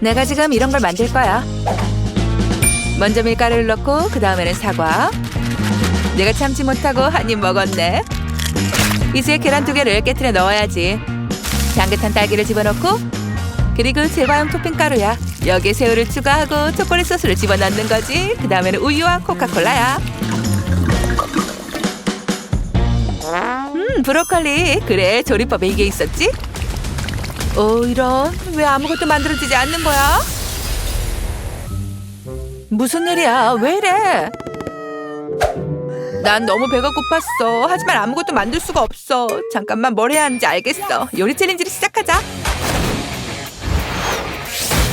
내가 지금 이런 걸 만들 거야. 먼저 밀가루를 넣고 그 다음에는 사과. 내가 참지 못하고 한 입 먹었네. 이제 계란 두 개를 깨트려 넣어야지. 향긋한 딸기를 집어넣고 그리고 제과용 토핑 가루야. 여기에 새우를 추가하고 초콜릿 소스를 집어넣는 거지. 그 다음에는 우유와 코카콜라야. 음, 브로콜리. 그래, 조리법에 이게 있었지? 어, 이런. 왜 아무것도 만들어지지 않는 거야? 무슨 일이야? 왜 이래? 난 너무 배가 고팠어. 하지만 아무것도 만들 수가 없어. 잠깐만 뭘 해야 하는지 알겠어. 요리 챌린지를 시작하자.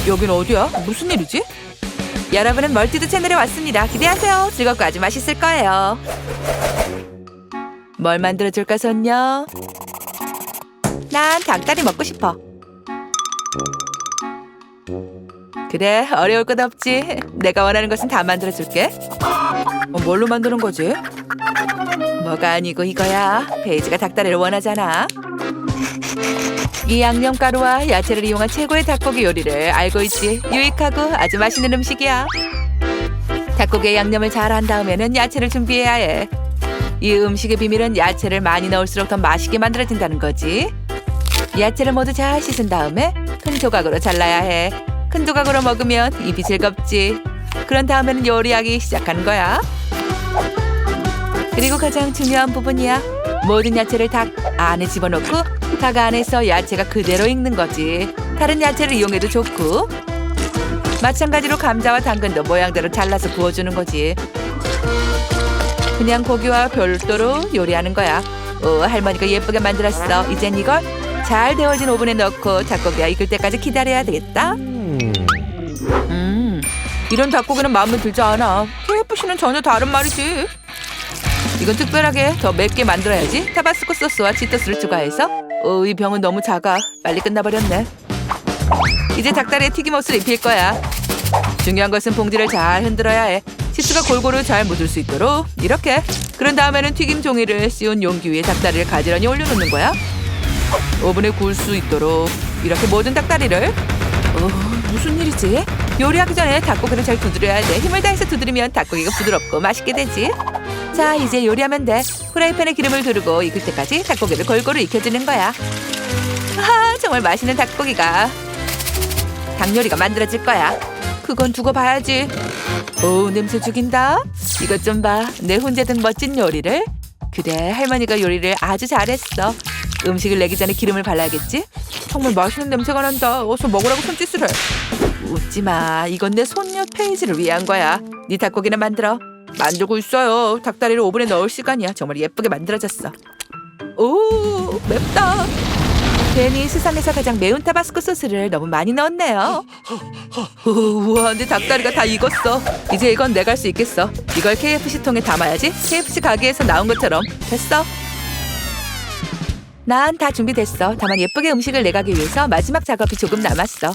여긴 어디야? 무슨 일이지? 여러분은 멀티드 채널에 왔습니다. 기대하세요. 즐겁고 아주 맛있을 거예요. 뭘 만들어줄까, 손녀? 난 닭다리 먹고 싶어. 그래, 어려울 것 없지. 내가 원하는 것은 다 만들어줄게. 어, 뭘로 만드는 거지? 뭐가 아니고 이거야. 베이지가 닭다리를 원하잖아. 이 양념가루와 야채를 이용한 최고의 닭고기 요리를 알고 있지. 유익하고 아주 맛있는 음식이야. 닭고기에 양념을 잘 한 다음에는 야채를 준비해야 해. 이 음식의 비밀은 야채를 많이 넣을수록 더 맛있게 만들어진다는 거지. 야채를 모두 잘 씻은 다음에 큰 조각으로 잘라야 해. 큰 조각으로 먹으면 입이 즐겁지. 그런 다음에는 요리하기 시작하는 거야. 그리고 가장 중요한 부분이야. 모든 야채를 닭 안에 집어넣고 닭 안에서 야채가 그대로 익는 거지. 다른 야채를 이용해도 좋고. 마찬가지로 감자와 당근도 모양대로 잘라서 구워주는 거지. 그냥 고기와 별도로 요리하는 거야. 오, 할머니가 예쁘게 만들었어. 이젠 이걸 잘 데워진 오븐에 넣고 닭고기가 익을 때까지 기다려야 되겠다. 음, 이런 닭고기는 마음에 들지 않아. KFC는 전혀 다른 말이지. 이건 특별하게 더 맵게 만들어야지. 타바스코 소스와 치토스를 추가해서. 오, 이 병은 너무 작아. 빨리 끝나버렸네. 이제 닭다리에 튀김옷을 입힐 거야. 중요한 것은 봉지를 잘 흔들어야 해. 치즈가 골고루 잘 묻을 수 있도록 이렇게. 그런 다음에는 튀김 종이를 씌운 용기 위에 닭다리를 가지런히 올려놓는 거야. 오븐에 구울 수 있도록 이렇게 모든 닭다리를. 어, 무슨 일이지? 요리하기 전에 닭고기를 잘 두드려야 돼. 힘을 다해서 두드리면 닭고기가 부드럽고 맛있게 되지. 자, 이제 요리하면 돼. 프라이팬에 기름을 두르고 익을 때까지 닭고기를 골고루 익혀주는 거야. 아, 정말 맛있는 닭고기가 닭 요리가 만들어질 거야. 그건 두고 봐야지. 오, 냄새 죽인다. 이것 좀 봐. 내 혼자 든 멋진 요리를. 그래, 할머니가 요리를 아주 잘했어. 음식을 내기 전에 기름을 발라야겠지? 정말 맛있는 냄새가 난다. 어서 먹으라고 손짓을 해. 웃지 마. 이건 내 손녀 페이지를 위한 거야. 네 닭고기나 만들어. 만들고 있어요. 닭다리를 오븐에 넣을 시간이야. 정말 예쁘게 만들어졌어. 오, 맵다. 괜히 세상에서 가장 매운 타바스코 소스를 너무 많이 넣었네요. 오, 우와, 내 닭다리가 다 익었어. 이제 이건 할수 있겠어. 이걸 KFC 통에 담아야지. KFC 가게에서 나온 것처럼. 됐어. 난 다 준비됐어. 다만 예쁘게 음식을 내가기 위해서 마지막 작업이 조금 남았어.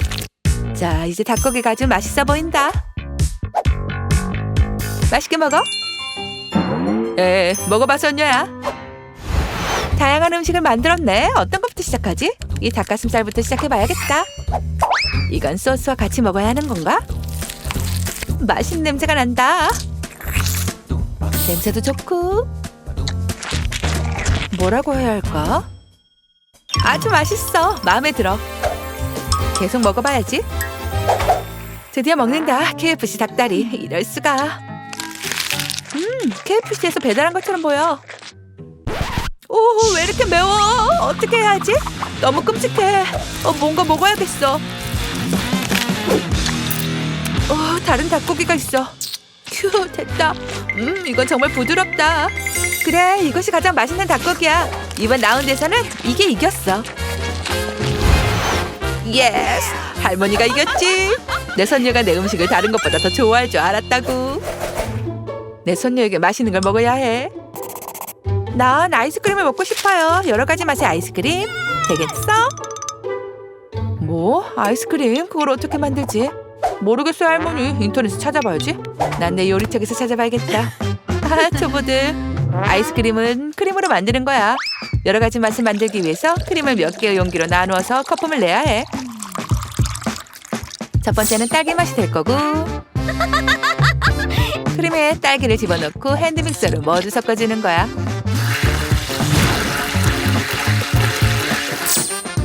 자, 이제 닭고기가 아주 맛있어 보인다. 맛있게 먹어. 에, 먹어봐, 손녀야. 다양한 음식을 만들었네. 어떤 것부터 시작하지? 이 닭가슴살부터 시작해봐야겠다. 이건 소스와 같이 먹어야 하는 건가? 맛있는 냄새가 난다. 냄새도 좋고. 뭐라고 해야 할까? 아주 맛있어. 마음에 들어. 계속 먹어봐야지. 드디어 먹는다. KFC 닭다리. 이럴 수가. 음, KFC에서 배달한 것처럼 보여. 오, 왜 이렇게 매워? 어떻게 해야지? 너무 끔찍해. 어, 뭔가 먹어야겠어. 어, 다른 닭고기가 있어. 휴, 됐다. 음, 이건 정말 부드럽다. 그래, 이것이 가장 맛있는 닭고기야. 이번 라운드에서는 이게 이겼어. 예스! 할머니가 이겼지. 내 손녀가 내 음식을 다른 것보다 더 좋아할 줄 알았다고. 내 손녀에게 맛있는 걸 먹어야 해. 난 아이스크림을 먹고 싶어요. 여러 가지 맛의 아이스크림. 되겠어? 뭐? 아이스크림? 그걸 어떻게 만들지? 모르겠어요, 할머니. 인터넷에 찾아봐야지. 난 내 요리책에서 찾아봐야겠다. 아, 초보들. 아이스크림은 크림으로 만드는 거야. 여러 가지 맛을 만들기 위해서 크림을 몇 개의 용기로 나누어서 거품을 내야 해. 첫 번째는 딸기 맛이 될 거고 크림에 딸기를 집어넣고 핸드믹서로 모두 섞어주는 거야.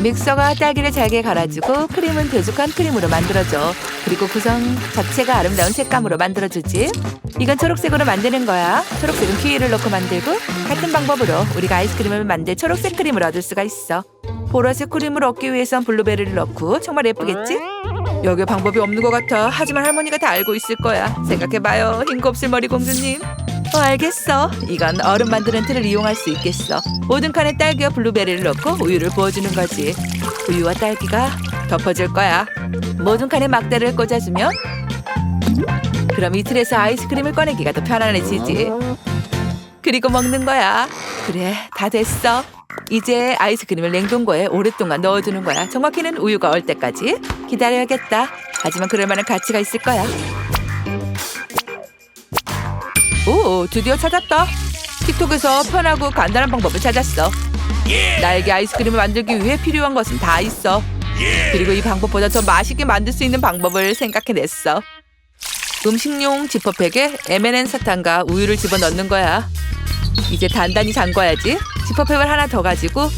믹서가 딸기를 잘게 갈아주고 크림은 되죽한 크림으로 만들어줘. 그리고 구성 자체가 아름다운 색감으로 만들어주지. 이건 초록색으로 만드는 거야. 초록색은 키위를 넣고 만들고 같은 방법으로 우리가 아이스크림을 만들 초록색 크림을 얻을 수가 있어. 보라색 크림을 얻기 위해선 블루베리를 넣고 정말 예쁘겠지? 여기 방법이 없는 것 같아. 하지만 할머니가 다 알고 있을 거야. 생각해봐요. 힘고 없을 머리 공주님. 어, 알겠어. 이건 얼음 만드는 틀을 이용할 수 있겠어. 모든 칸에 딸기와 블루베리를 넣고 우유를 부어주는 거지. 우유와 딸기가 덮어줄 거야. 모든 칸에 막대를 꽂아주면 그럼 이 틀에서 아이스크림을 꺼내기가 더 편안해지지. 그리고 먹는 거야. 그래, 다 됐어. 이제 아이스크림을 냉동고에 오랫동안 넣어두는 거야. 정확히는 우유가 얼 때까지 기다려야겠다. 하지만 그럴 만한 가치가 있을 거야. 오, 드디어 찾았다. 틱톡에서 편하고 간단한 방법을 찾았어. 날개 아이스크림을 만들기 위해 필요한 것은 다 있어. 그리고 이 방법보다 더 맛있게 만들 수 있는 방법을 생각해냈어. 음식용 지퍼백에 M&M 사탕과 우유를 집어넣는 거야. 이제 단단히 잠궈야지. 지퍼백을 하나 더 가지고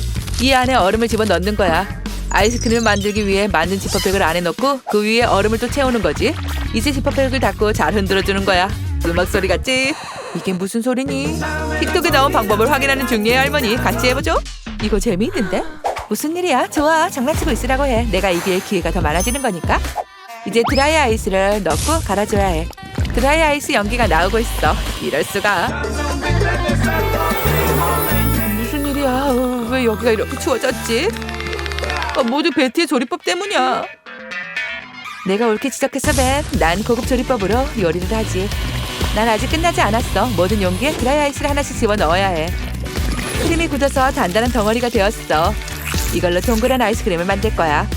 이 안에 얼음을 집어넣는 거야. 아이스크림을 만들기 위해 만든 지퍼백을 안에 넣고 그 위에 얼음을 또 채우는 거지. 이제 지퍼백을 닫고 잘 흔들어주는 거야. 음악 소리 같지? 이게 무슨 소리니? 틱톡에 나온 방법을 확인하는 중이에요 할머니. 같이 해보죠. 이거 재미있는데? 무슨 일이야? 좋아. 장난치고 있으라고 해. 내가 이길 기회가 더 많아지는 거니까. 이제 드라이 아이스를 넣고 갈아줘야 해. 드라이 아이스 연기가 나오고 있어. 이럴 수가. 무슨 일이야? 어, 왜 여기가 이렇게 추워졌지? 어, 모두 베티의 조리법 때문이야. 내가 옳게 지적했어, 벤. 난 고급 조리법으로 요리를 하지. 난 아직 끝나지 않았어. 모든 용기에 드라이 아이스를 하나씩 집어 넣어야 해. 크림이 굳어서 단단한 덩어리가 되었어. 이걸로 동그란 아이스크림을 만들 거야.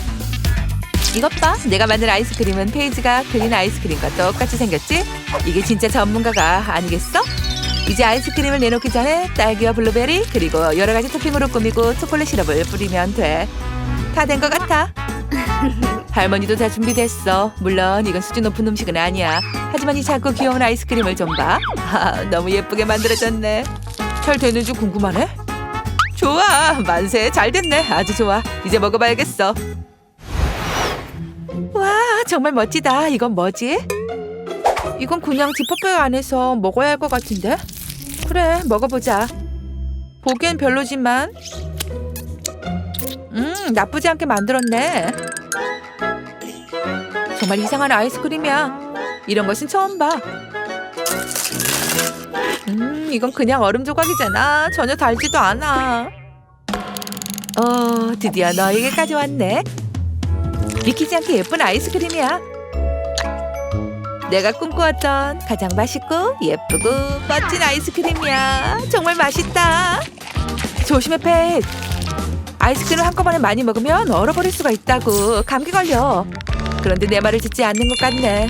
이것 봐. 내가 만든 아이스크림은 페이지가 그린 아이스크림과 똑같이 생겼지? 이게 진짜 전문가가 아니겠어? 이제 아이스크림을 내놓기 전에 딸기와 블루베리 그리고 여러 가지 토핑으로 꾸미고 초콜릿 시럽을 뿌리면 돼. 다 된 것 같아. 할머니도 다 준비됐어. 물론 이건 수준 높은 음식은 아니야. 하지만 이 작고 귀여운 아이스크림을 좀 봐. 아, 너무 예쁘게 만들어졌네. 잘 되는지 궁금하네. 좋아, 만세 잘 됐네. 아주 좋아. 이제 먹어봐야겠어. 와, 정말 멋지다. 이건 뭐지? 이건 그냥 지퍼백 안에서 먹어야 할 것 같은데? 그래, 먹어보자. 보기엔 별로지만, 음, 나쁘지 않게 만들었네. 정말 이상한 아이스크림이야. 이런 것은 처음 봐. 음, 이건 그냥 얼음 조각이잖아. 전혀 달지도 않아. 어, 드디어 너에게까지 왔네. 믿기지 않게 예쁜 아이스크림이야. 내가 꿈꾸었던 가장 맛있고 예쁘고 멋진 아이스크림이야. 정말 맛있다. 조심해, 팻. 아이스크림 한꺼번에 많이 먹으면 얼어버릴 수가 있다고. 감기 걸려. 그런데 내 말을 듣지 않는 것 같네.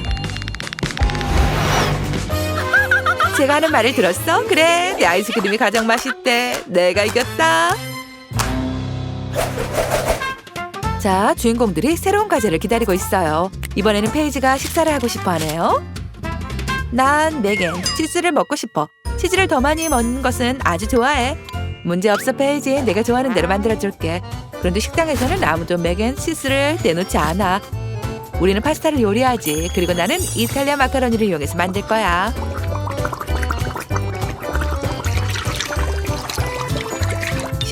제가 하는 말을 들었어? 그래, 내 아이스크림이 가장 맛있대. 내가 이겼다. 자, 주인공들이 새로운 과제를 기다리고 있어요. 이번에는 페이지가 식사를 하고 싶어 하네요. 난 메겐, 치즈를 먹고 싶어. 치즈를 더 많이 먹는 것은 아주 좋아해. 문제 없어, 페이지. 내가 좋아하는 대로 만들어줄게. 그런데 식당에서는 아무도 메겐 치즈를 내놓지 않아. 우리는 파스타를 요리하지. 그리고 나는 이탈리아 마카로니를 이용해서 만들 거야.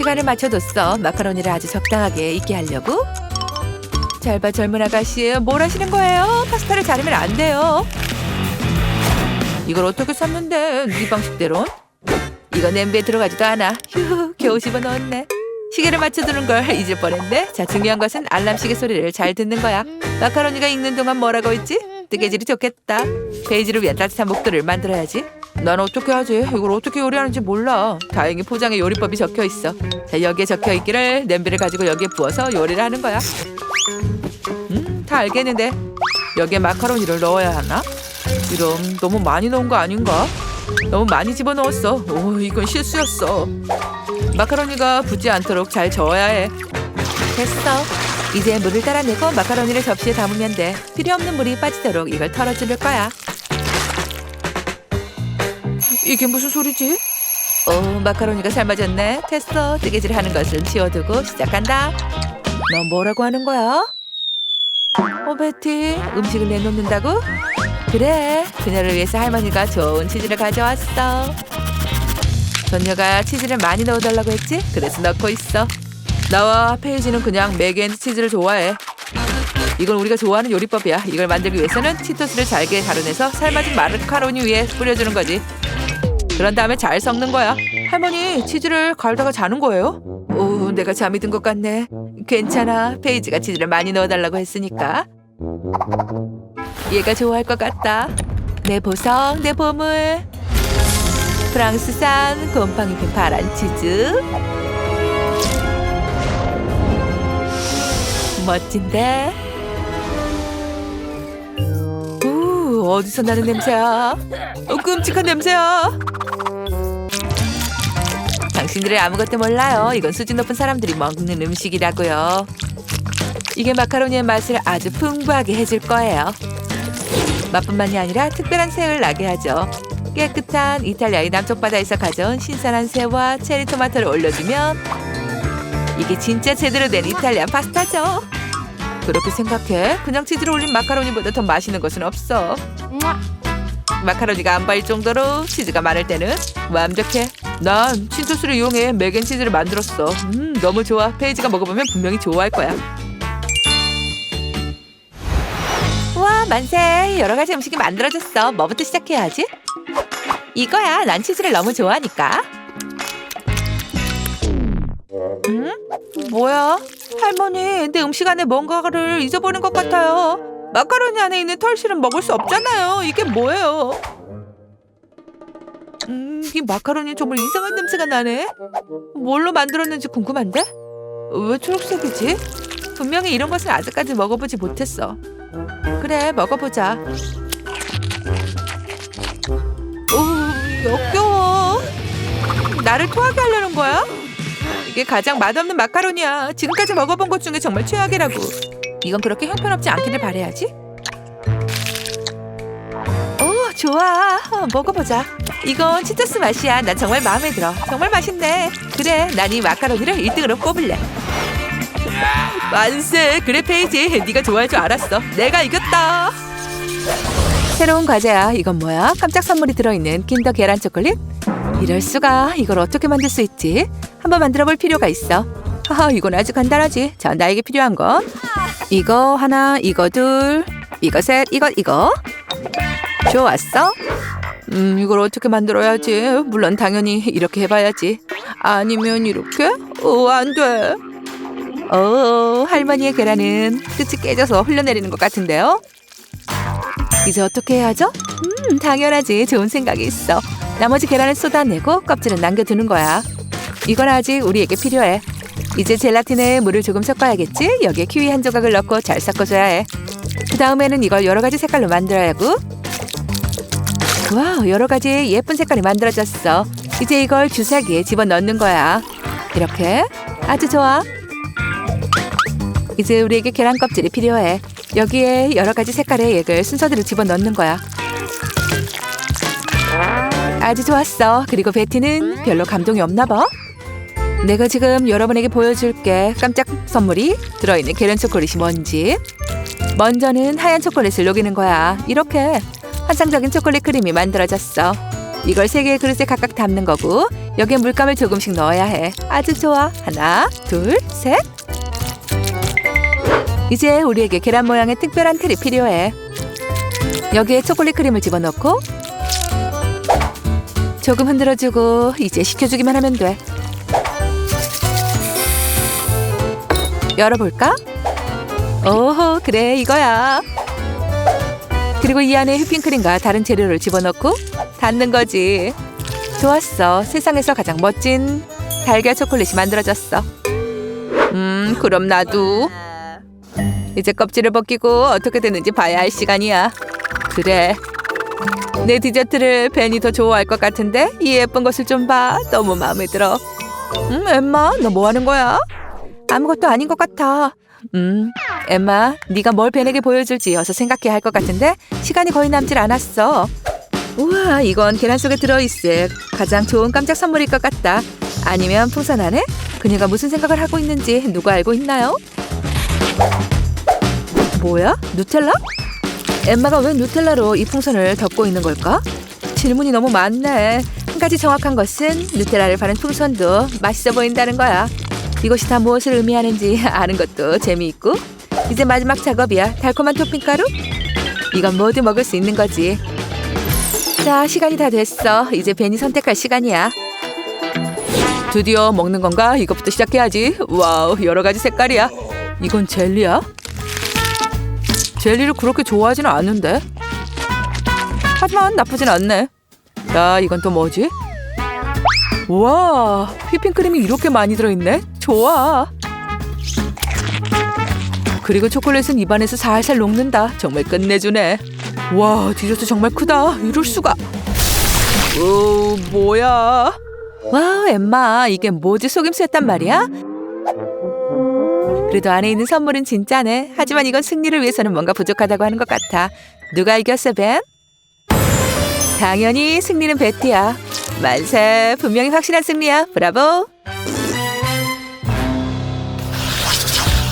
시간을 맞춰뒀어. 마카로니를 아주 적당하게 익게 하려고. 잘 봐, 젊은 아가씨. 뭘 하시는 거예요? 파스타를 자르면 안 돼요. 이걸 어떻게 샀는데, 네 방식대론? 이거 냄비에 들어가지도 않아. 휴, 겨우 집어넣었네. 시계를 맞춰두는 걸 잊을 뻔했네. 자, 중요한 것은 알람 시계 소리를 잘 듣는 거야. 마카로니가 익는 동안 뭐라고 했지? 뜨개질이 좋겠다. 베이지를 위한 따뜻한 목도리를 만들어야지. 난 어떻게 하지? 이걸 어떻게 요리하는지 몰라. 다행히 포장에 요리법이 적혀 있어. 자, 여기에 적혀 있기를 냄비를 가지고 여기에 부어서 요리를 하는 거야. 음, 다 알겠는데 여기에 마카로니를 넣어야 하나? 이런 너무 많이 넣은 거 아닌가? 너무 많이 집어넣었어. 오, 이건 실수였어. 마카로니가 붙지 않도록 잘 저어야 해. 됐어. 이제 물을 따라내고 마카로니를 접시에 담으면 돼. 필요 없는 물이 빠지도록 이걸 털어줄 거야. 이게 무슨 소리지? 어, 마카로니가 삶아졌네. 됐어. 뜨개질 하는 것은 치워두고 시작한다. 너 뭐라고 하는 거야? 어, 베티, 음식을 내놓는다고? 그래, 그녀를 위해서 할머니가 좋은 치즈를 가져왔어. 전녀가 치즈를 많이 넣어달라고 했지? 그래서 넣고 있어. 나와 페이지는 그냥 맥앤 치즈를 좋아해. 이건 우리가 좋아하는 요리법이야. 이걸 만들기 위해서는 치토스를 잘게 가루내서 삶아진 마카로니 위에 뿌려주는 거지. 그런 다음에 잘 섞는 거야. 할머니, 치즈를 갈다가 자는 거예요? 오, 내가 잠이 든 것 같네. 괜찮아. 페이지가 치즈를 많이 넣어달라고 했으니까. 얘가 좋아할 것 같다. 내 보석, 내 보물. 프랑스산 곰팡이 핀 파란 치즈. 멋진데? 우, 어디서 나는 냄새야? 어, 끔찍한 냄새야. 당신들은 아무것도 몰라요. 이건 수준 높은 사람들이 먹는 음식이라고요. 이게 마카로니의 맛을 아주 풍부하게 해줄 거예요. 맛뿐만이 아니라 특별한 색을 나게 하죠. 깨끗한 이탈리아의 남쪽 바다에서 가져온 신선한 새와 체리 토마토를 올려주면 이게 진짜 제대로 된 이탈리안 파스타죠. 그렇게 생각해. 그냥 치즈를 올린 마카로니보다 더 맛있는 것은 없어. 마카로니가 안 보일 정도로 치즈가 많을 때는 완벽해. 난 친토스를 이용해 맥앤치즈를 만들었어. 음, 너무 좋아. 페이지가 먹어보면 분명히 좋아할 거야. 와, 만세. 여러 가지 음식이 만들어졌어. 뭐부터 시작해야지? 이거야. 난 치즈를 너무 좋아하니까. 음? 뭐야? 할머니, 내 음식 안에 뭔가를 잊어버린 것 같아요. 마카로니 안에 있는 털실은 먹을 수 없잖아요. 이게 뭐예요? 음, 이 마카로니 정말 이상한 냄새가 나네. 뭘로 만들었는지 궁금한데? 왜 초록색이지? 분명히 이런 것을 아직까지 먹어보지 못했어. 그래, 먹어보자. 오, 역겨워. 나를 토하게 하려는 거야? 이게 가장 맛없는 마카로니야. 지금까지 먹어본 것 중에 정말 최악이라고. 이건 그렇게 형편없지 않기를 바래야지. 오, 좋아. 어, 먹어보자. 이건 치토스 맛이야. 난 정말 마음에 들어. 정말 맛있네. 그래, 난 이 마카로니를 1등으로 꼽을래. 만세. 그래, 페이지. 네가 좋아할 줄 알았어. 내가 이겼다. 새로운 과제야. 이건 뭐야? 깜짝 선물이 들어있는 킨더 계란 초콜릿? 이럴 수가. 이걸 어떻게 만들 수 있지? 한번 만들어 볼 필요가 있어. 하하, 이건 아주 간단하지. 자, 나에게 필요한 건 이거 하나, 이거 둘, 이거 셋, 이거 이거. 좋았어? 음, 이걸 어떻게 만들어야지? 물론 당연히 이렇게 해봐야지. 아니면 이렇게? 어, 안 돼. 어, 할머니의 계란은 끝이 깨져서 흘러내리는 것 같은데요? 이제 어떻게 해야죠? 음, 당연하지. 좋은 생각이 있어. 나머지 계란을 쏟아내고 껍질은 남겨두는 거야. 이건 아직 우리에게 필요해. 이제 젤라틴에 물을 조금 섞어야겠지? 여기에 키위 한 조각을 넣고 잘 섞어줘야 해. 그 다음에는 이걸 여러 가지 색깔로 만들어야 하고. 와우, 여러 가지 예쁜 색깔이 만들어졌어. 이제 이걸 주사기에 집어넣는 거야. 이렇게. 아주 좋아. 이제 우리에게 계란 껍질이 필요해. 여기에 여러 가지 색깔의 액을 순서대로 집어넣는 거야. 아주 좋았어. 그리고 베티는 별로 감동이 없나 봐. 내가 지금 여러분에게 보여줄게. 깜짝 선물이 들어있는 계란 초콜릿이 뭔지. 먼저는 하얀 초콜릿을 녹이는 거야. 이렇게 환상적인 초콜릿 크림이 만들어졌어. 이걸 세 개의 그릇에 각각 담는 거고 여기에 물감을 조금씩 넣어야 해. 아주 좋아. 하나, 둘, 셋. 이제 우리에게 계란 모양의 특별한 틀이 필요해. 여기에 초콜릿 크림을 집어넣고 조금 흔들어주고 이제 식혀주기만 하면 돼. 열어볼까? 오호, 그래, 이거야. 그리고 이 안에 휘핑크림과 다른 재료를 집어넣고 닫는 거지. 좋았어. 세상에서 가장 멋진 달걀 초콜릿이 만들어졌어. 음, 그럼 나도. 이제 껍질을 벗기고 어떻게 되는지 봐야 할 시간이야. 그래. 내 디저트를 벤이 더 좋아할 것 같은데 이 예쁜 것을 좀 봐. 너무 마음에 들어. 음, 엠마, 너 뭐 하는 거야? 아무것도 아닌 것 같아. 음, 엠마, 네가 뭘 벤에게 보여줄지 어서 생각해야 할 것 같은데 시간이 거의 남질 않았어. 우와, 이건 계란 속에 들어있을 가장 좋은 깜짝 선물일 것 같다. 아니면 풍선 안에 그녀가 무슨 생각을 하고 있는지 누가 알고 있나요? 뭐야? 누텔라? 엠마가 왜 누텔라로 이 풍선을 덮고 있는 걸까? 질문이 너무 많네. 한 가지 정확한 것은 누텔라를 바른 풍선도 맛있어 보인다는 거야. 이것이 다 무엇을 의미하는지 아는 것도 재미있고 이제 마지막 작업이야. 달콤한 토핑 가루? 이건 모두 먹을 수 있는 거지. 자, 시간이 다 됐어. 이제 벤이 선택할 시간이야. 드디어 먹는 건가? 이것부터 시작해야지. 와우, 여러 가지 색깔이야. 이건 젤리야? 젤리를 그렇게 좋아하지는 않는데. 하지만 나쁘진 않네. 자, 이건 또 뭐지? 와, 휘핑크림이 이렇게 많이 들어있네. 좋아. 그리고 초콜릿은 입안에서 살살 녹는다. 정말 끝내주네. 와, 디저트 정말 크다. 이럴 수가. 오, 뭐야? 와우, 엠마, 이게 뭐지 속임수였단 말이야? 그래도 안에 있는 선물은 진짜네. 하지만 이건 승리를 위해서는 뭔가 부족하다고 하는 것 같아. 누가 이겼어, 벤? 당연히 승리는 베티야. 만세, 분명히 확실한 승리야. 브라보.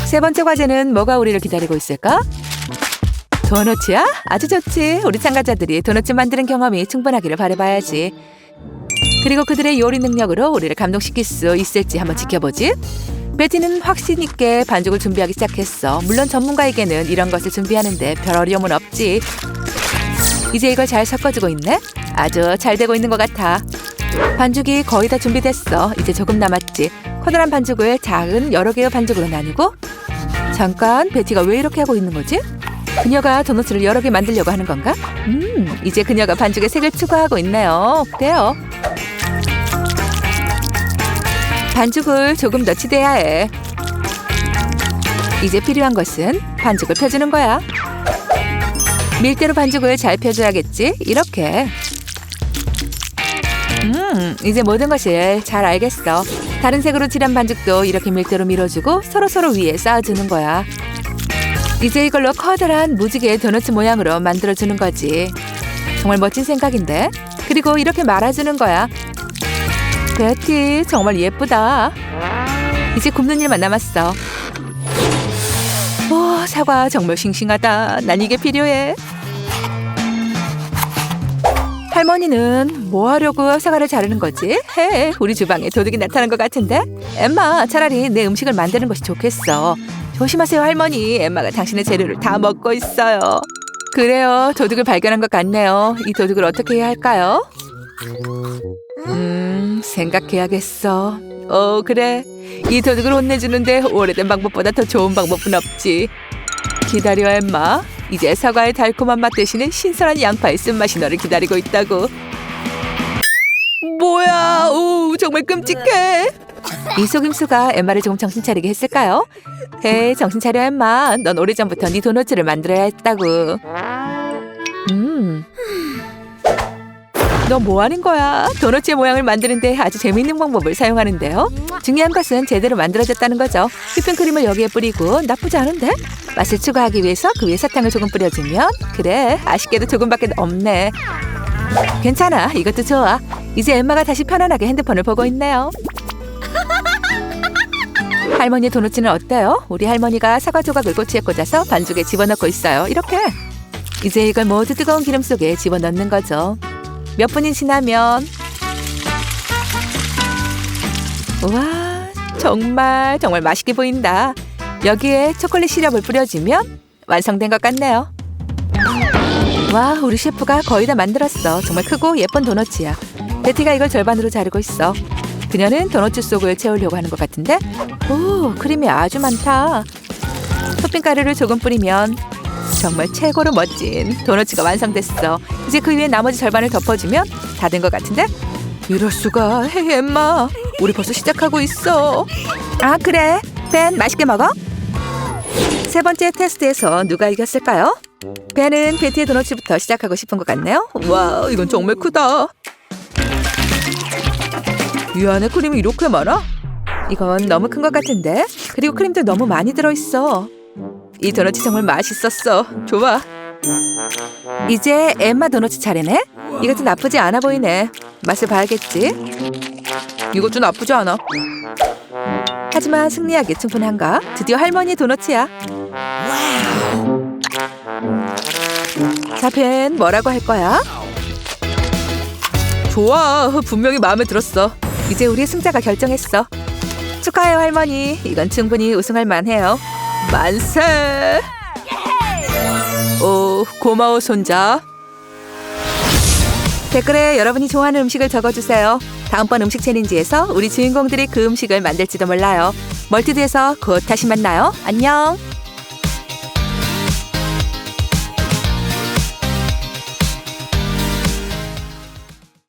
세 번째 과제는 뭐가 우리를 기다리고 있을까? 도너츠야? 아주 좋지. 우리 참가자들이 도너츠 만드는 경험이 충분하기를 바라봐야지. 그리고 그들의 요리 능력으로 우리를 감동시킬 수 있을지 한번 지켜보지. 베티는 확신 있게 반죽을 준비하기 시작했어. 물론 전문가에게는 이런 것을 준비하는데 별 어려움은 없지. 이제 이걸 잘 섞어주고 있네. 아주 잘 되고 있는 것 같아. 반죽이 거의 다 준비됐어. 이제 조금 남았지. 커다란 반죽을 작은 여러 개의 반죽으로 나누고 잠깐 베티가 왜 이렇게 하고 있는 거지? 그녀가 도넛을 여러 개 만들려고 하는 건가? 음, 이제 그녀가 반죽에 색을 추가하고 있네요. 그래요. 반죽을 조금 더 치대야 해. 이제 필요한 것은 반죽을 펴주는 거야. 밀대로 반죽을 잘 펴줘야겠지? 이렇게. 음, 이제 모든 것을 잘 알겠어. 다른 색으로 칠한 반죽도 이렇게 밀대로 밀어주고 서로서로 위에 쌓아주는 거야. 이제 이걸로 커다란 무지개 도넛 모양으로 만들어주는 거지. 정말 멋진 생각인데? 그리고 이렇게 말아주는 거야. 베티, 정말 예쁘다. 이제 굽는 일만 남았어. 오, 사과 정말 싱싱하다. 난 이게 필요해. 할머니는 뭐 하려고 사과를 자르는 거지? 해, 우리 주방에 도둑이 나타난 것 같은데? 엠마, 차라리 내 음식을 만드는 것이 좋겠어. 조심하세요, 할머니. 엠마가 당신의 재료를 다 먹고 있어요. 그래요, 도둑을 발견한 것 같네요. 이 도둑을 어떻게 해야 할까요? 음, 생각해야겠어. 어, 그래. 이 도둑을 혼내주는데 오래된 방법보다 더 좋은 방법은 없지. 기다려, 엠마. 이제 사과의 달콤한 맛 대신에 신선한 양파의 쓴맛이 너를 기다리고 있다고. 뭐야, 오, 정말 끔찍해. 이 속임수가 엠마를 조금 정신 차리게 했을까요? 헤, 정신 차려, 엠마. 넌 오래전부터 네 도넛을 만들어야 했다고. 음. 너 뭐 하는 거야? 도넛의 모양을 만드는데 아주 재미있는 방법을 사용하는데요. 중요한 것은 제대로 만들어졌다는 거죠. 휘핑크림을 여기에 뿌리고 나쁘지 않은데? 맛을 추가하기 위해서 그 위에 사탕을 조금 뿌려주면 그래 아쉽게도 조금밖에 없네. 괜찮아 이것도 좋아. 이제 엠마가 다시 편안하게 핸드폰을 보고 있네요. 할머니 도넛은 어때요? 우리 할머니가 사과 조각을 꼬치에 꽂아서 반죽에 집어넣고 있어요. 이렇게. 이제 이걸 모두 뜨거운 기름 속에 집어넣는 거죠. 몇 분이 지나면 와 정말 정말 맛있게 보인다. 여기에 초콜릿 시럽을 뿌려주면 완성된 것 같네요. 와 우리 셰프가 거의 다 만들었어. 정말 크고 예쁜 도넛이야. 베티가 이걸 절반으로 자르고 있어. 그녀는 도넛 속을 채우려고 하는 것 같은데 오 크림이 아주 많다. 토핑 가루를 조금 뿌리면 정말 최고로 멋진 도넛가 완성됐어. 이제 그 위에 나머지 절반을 덮어주면 다 된 것 같은데? 이럴 수가. 헤이 엠마. 우리 벌써 시작하고 있어. 아 그래. 벤 맛있게 먹어. 세 번째 테스트에서 누가 이겼을까요? 벤은 베티의 도넛부터 시작하고 싶은 것 같네요. 와 이건 정말 크다. 이 안에 크림이 이렇게 많아? 이건 너무 큰 것 같은데? 그리고 크림도 너무 많이 들어있어. 이 도넛이 정말 맛있었어. 좋아. 이제 엠마 도넛 차례네? 이것도 나쁘지 않아 보이네. 맛을 봐야겠지? 이것도 나쁘지 않아. 하지만 승리하기 충분한가? 드디어 할머니 도넛이야. 자, 벤 뭐라고 할 거야? 좋아, 분명히 마음에 들었어. 이제 우리의 승자가 결정했어. 축하해요, 할머니. 이건 충분히 우승할 만해요. 만세! 오, 고마워, 손자. 댓글에 여러분이 좋아하는 음식을 적어주세요. 다음번 음식 챌린지에서 우리 주인공들이 그 음식을 만들지도 몰라요. 멀티드에서 곧 다시 만나요. 안녕!